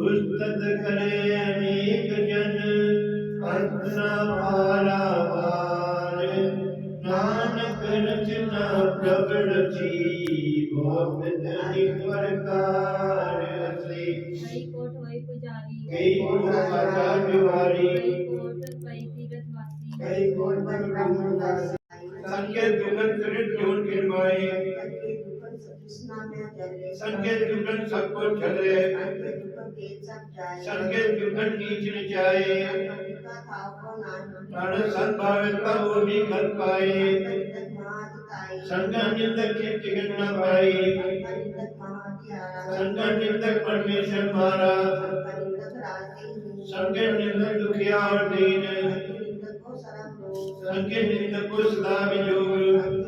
ਉਸਤਤ ਕਰੇ ਅਨੇਕ ਜਨ ਅੰਤ ਨਾ ਭਾਲਾ ਵਾਰ ਨਾਨਕ ਰਚਨਾ ਪ੍ਰਭ ਰਚੀ ਬਹੁਤ ਨਿਰਵਰ ਕਾਰ ਅਸੀ ਕਈ ਕੋਟ ਹੋਈ ਪੁਜਾਰੀ ਕਈ ਕੋਟ ਮਾਤਾ ਬਿਵਾਰੀ ਕਈ ਕੋਟ ਪਈ ਤੀਰਥ ਵਾਸੀ ਕਈ ਕੋਟ ਮਨ ਬ੍ਰਹਮ ਦਾਸ। ਸੰਕੇ ਦੁਨਤ ਰਿਟ ਜੋਨ ਕਿਰਮਾਏ संकेत दुगन सबको छले संकेत दुगन नीच न जाए। प्राण संभाविता वो भी कर पाए। संगम निंदक की टिकट न पाई संगम निंदक परमेश्वर मारा संगम निंदक दुखिया और दीन। संगम निंदक को सदा विजोग।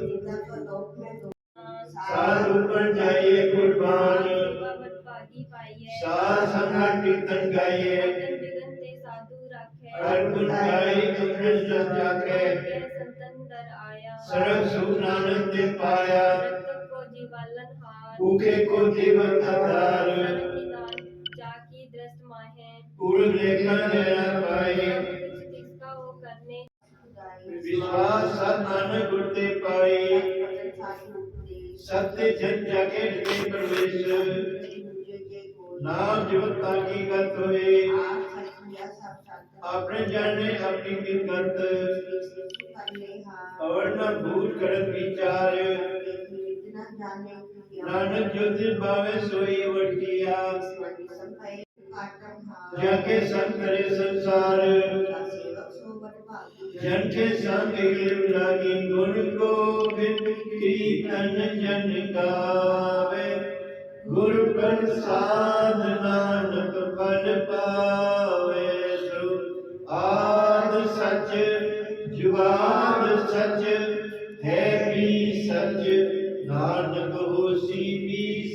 पाइए साध कीर्तन गाइए। मगन बिगन साधु राखे। हर गुण गाई अमृत जल जाके। के संतन दर आया। सुख नानक ते पाया को भूखे को जीवन आधार निदान जाकी दृष्ट माहे। पूर्ण जिसका वो करने। विश्वास सत नानक गुण ते सत्य जन जाके प्रवेश। नाम जीवता की गत होए अपने जाने अपनी किरकत और न भूल करत विचार नानक ज्योतिष भावे सोई वर्तिया जाके संग करे संसार जन के संग लिव लागी गुण गोविंद कीर्तन जन गावे गुरु प्रसाद नानक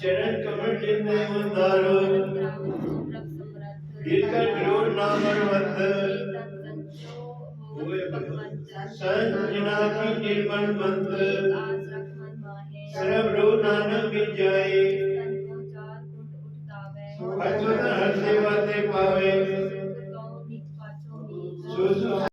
चरण कमल के में उतारो। गिरकर विरोध ना मरवत। संत जिना की निर्मल मंत्र। सर्व रो नानक बिन जाए। अचुत हर सेवा ते पावे। सुसु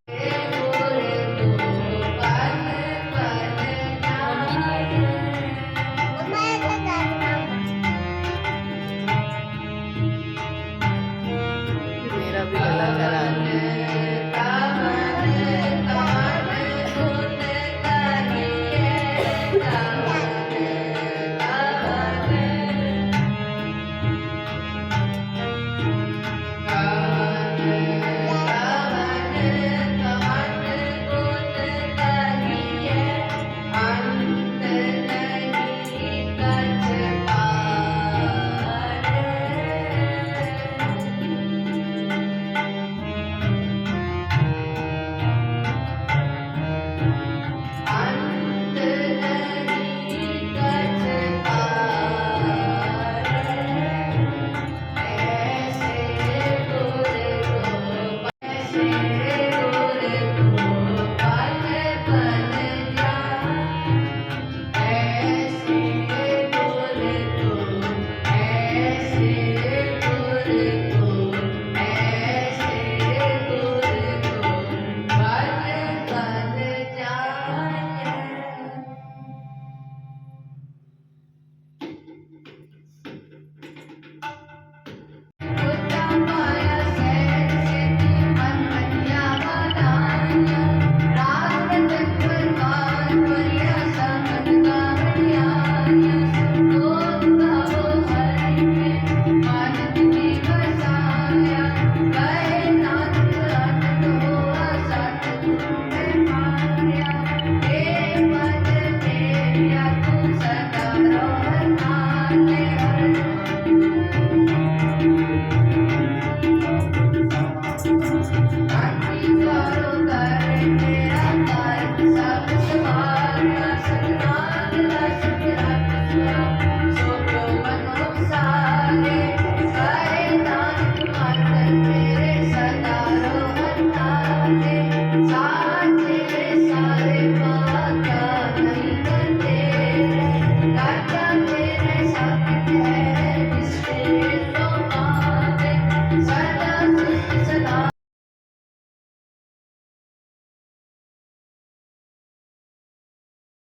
time.